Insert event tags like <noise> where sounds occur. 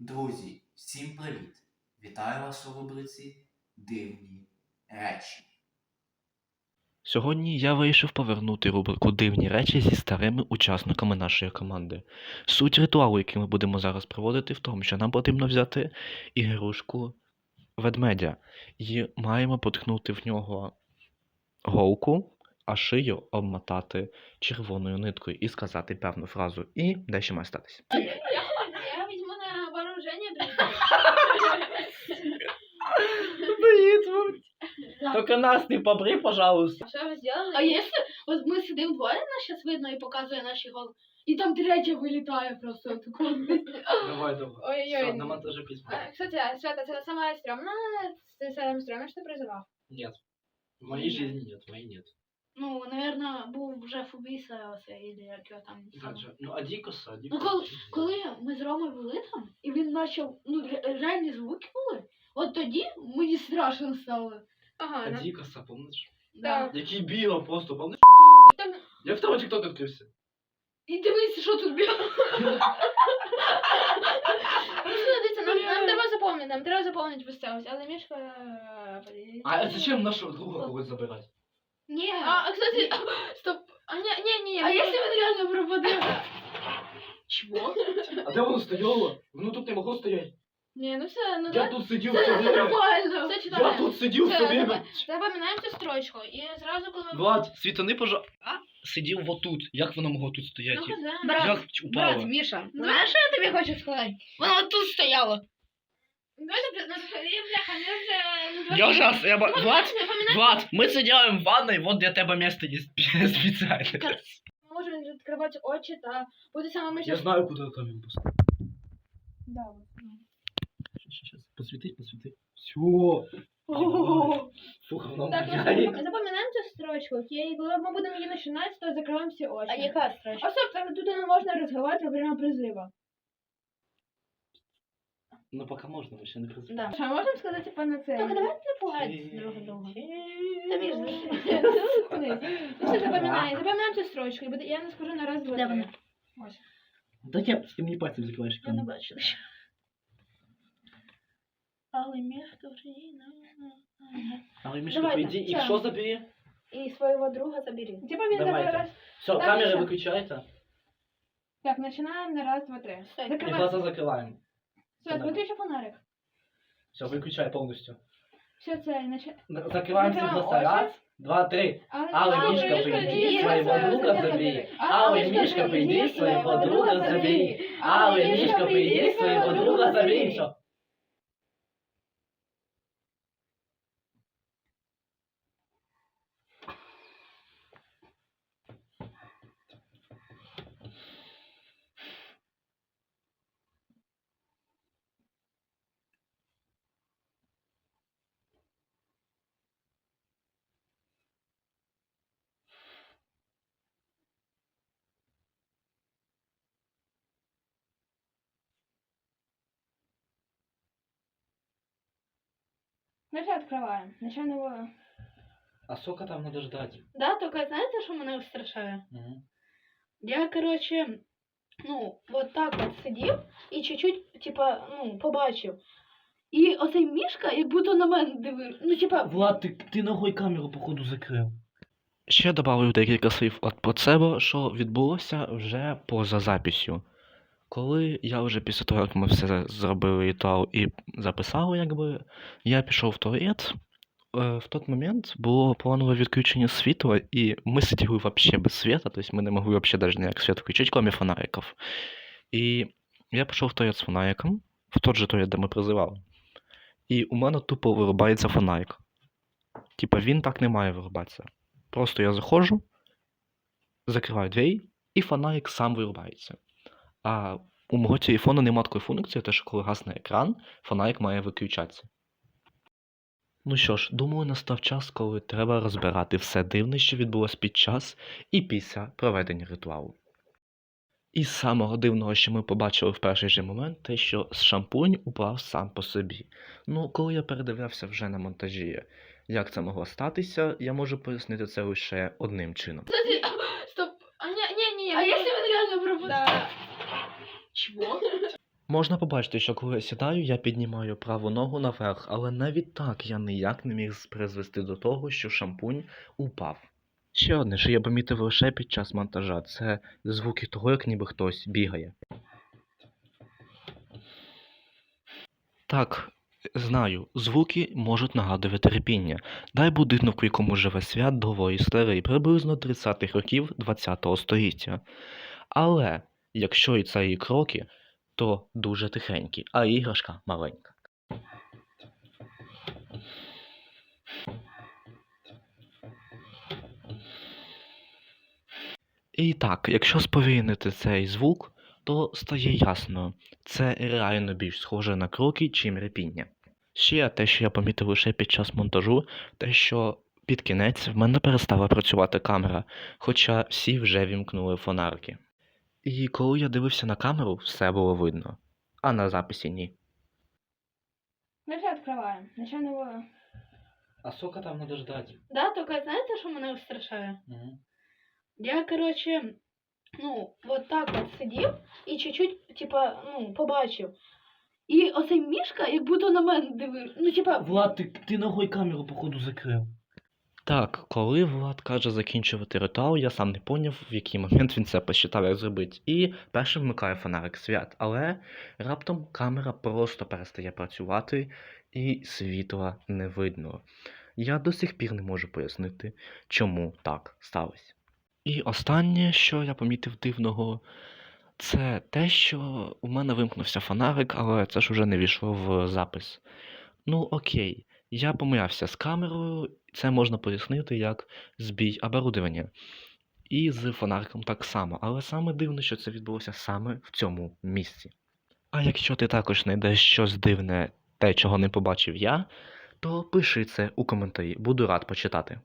Друзі, всім привіт! Вітаю вас у рубриці Дивні речі. Сьогодні я вирішив повернути рубрику Дивні речі зі старими учасниками нашої команди. Суть ритуалу, який ми будемо зараз проводити, в тому, що нам потрібно взяти ігрушку ведмедя і маємо поткнути в нього голку, а шию обмотати червоною ниткою і сказати певну фразу. І дещо має статися. вооружение Тільки нас не побри, пожалуйста. Что вы сделали? А если вот мы сидим двоє, нас сейчас видно і показує наші голови, і там третя вилітає просто отако. Давай, давай. Ой-ой-ой. на монтаже письма. А, Кстати, а, Света, это самое стрёмное, ты самое стрёмное, что призывал? Нет. В моей жизни нет, в моей нет. Ну, наверное, був вже Фубіса оце, і як його там. саме. Ну, а Дікоса, Ну, коли, коли ми з Ромою були там, і він почав, ну, ре- реальні звуки були, от тоді мені страшно стало. Ага, ну, Дікоса, помниш? Да. Який біло просто, помниш? там- Я в того тікток відкрився. І дивись, що тут було. Ну, дивіться, нам, нам треба запомнити, нам треба запомнити поставити, але Мішка... е. А зачем нашого друга когось забирати? Ні. А, а, кстати, <laughs> стоп, а, не, не, не, А якщо він реально пропаде? Чого? А де воно стояло? Воно тут не могло стояти. Не, ну все, ну Я да. тут сидів Це все время. нормально. Все Я читаємо. тут сидів Все, все время. запа- Запам'ятаємо цю строчку, і зразу, коли. Влад, світани, пожа... А? Сидів отут. Як воно могло тут Ну, стояти? хз. Брат, Як упало? Брат, Міша, Ну. знаєш, що я тобі хочу сказати? Воно тут стояло. Бля, ну, я, ну. Ну, Влад. Влад, ми це делаем в ванной, вот для тебе место є спеціальне. Ми можемо відкривати очі та буде саме ми Я знаю, куди камеру поставити. Да, вот. Сейчас, посвіти, посвіти. Все. Фух, воно Так, ну, запам'ятаємо цю строчку, окей? Коли ми будемо її починати, то закриваємо всі очі. А яка строчка? А стоп, тут не можна розговаривати во время призива. Ну, поки можна, ми ще не призиваємо. Да. Що, можемо сказати типа на це? Только давайте не пугать друг друга. Та між <laughs> Ну все, запам'ятай, запам'ятаємо цю строчку, і буде- я не скажу на раз, два, Де три. вона? Ось. Так я з тим мені пальцем закриваєш Я не бачу. Але мішка вже є. Але Мішка, Давайте, прийди, і все. що забери? І свого друга забери. Типа він Давайте. забере раз. Все, Так, камери Міша. виключайте. Так, починаємо на раз, два, три. Стой. І Закривай. глаза закриваємо. Все, виключи фонарик. Все, виключай повністю. Все це, наче... Закриваємося Закриваємо глаза. очі. Раз, два, три. Але, мішка, прийди, своєго друга забій. Але мішка, прийди, своєго друга забій. Але мішка, прийди, своєго друга Все. Наче відкриваємо. Наче не було. А сколько там надо ждать? Да, тільки знаєте, що мене устрашає? Я, короче, ну, вот так от сидів і чуть-чуть, типа, ну, побачив. І оцей мішка, як будто на мене дивив. Ну, типа, Влад, ти, ти ногою камеру, походу, закрив. Ще добавлю декілька слів от про себе, що відбулося вже поза записю. Коли я вже після того, як ми все зробили ритуал і записали, якби, я пішов в туалет. Е, В той момент було планове відключення світла, і ми сиділи вообще без світа, тобто ми не могли вообще даже ніяк світ включити, кроме фонариків. І я пішов в туалет з фонариком, в тот же туалет, де ми призивали. І у мене тупо вирубається фонарик. Типа він так не має вирубатися. Просто я заходжу, закриваю двері, і фонарик сам вирубається. А у мого телефону немає такої функції, те, що коли гасне екран, фонарик має виключатися. Ну що ж, думаю, настав час, коли треба розбирати все дивне, що відбулось під час і після проведення ритуалу. І з самого дивного, що ми побачили в перший же момент, те, що шампунь упав сам по собі. Ну, коли я передивлявся вже на монтажі, як це могло статися, я можу пояснити це лише одним чином. Стоп. а ні, ні, ні. А якщо він реально пропаде? Чого? Можна побачити, що коли я сідаю, я піднімаю праву ногу наверх, але навіть так я ніяк не міг призвести до того, що шампунь упав. Ще одне, що я помітив лише під час монтажа, це звуки того, як ніби хтось бігає. Так, знаю, звуки можуть нагадувати репіння. Дай будинок, в якому живе свят, доволі старий, приблизно 30-х років ХХ століття. Але якщо і це і кроки, то дуже тихенькі, а іграшка маленька. І так, якщо сповільнити цей звук, то стає ясно, це реально більш схоже на кроки, чим репіння. Ще те, що я помітив лише під час монтажу, те, що під кінець в мене перестала працювати камера, хоча всі вже вімкнули фонарики. І коли я дивився на камеру, все було видно, а на записі ні. Ми вже відкриваємо. Нічого не було. А сколько там надо ждать? Да, тільки знаєте, що мене устрашає? Я, короче, ну, вот так от сидів і чуть-чуть, типа, ну, побачив. І оцей мішка, як будто на мене дивив. Ну, типа, Влад, ти, ти ногою камеру, походу, закрив. Так, коли Влад каже закінчувати ритуал, я сам не поняв, в який момент він це посчитав, як зробити. І першим вмикає фонарик свят, але раптом камера просто перестає працювати і світла не видно. Я до сих пір не можу пояснити, чому так сталося. І останнє, що я помітив дивного, це те, що у мене вимкнувся фонарик, але це ж уже не війшло в запис. Ну, окей, я помилявся з камерою, це можна пояснити як збій оборудування. І з фонариком так само, але саме дивно, що це відбулося саме в цьому місці. А якщо ти також знайдеш щось дивне, те, чого не побачив я, то пиши це у коментарі, буду рад почитати.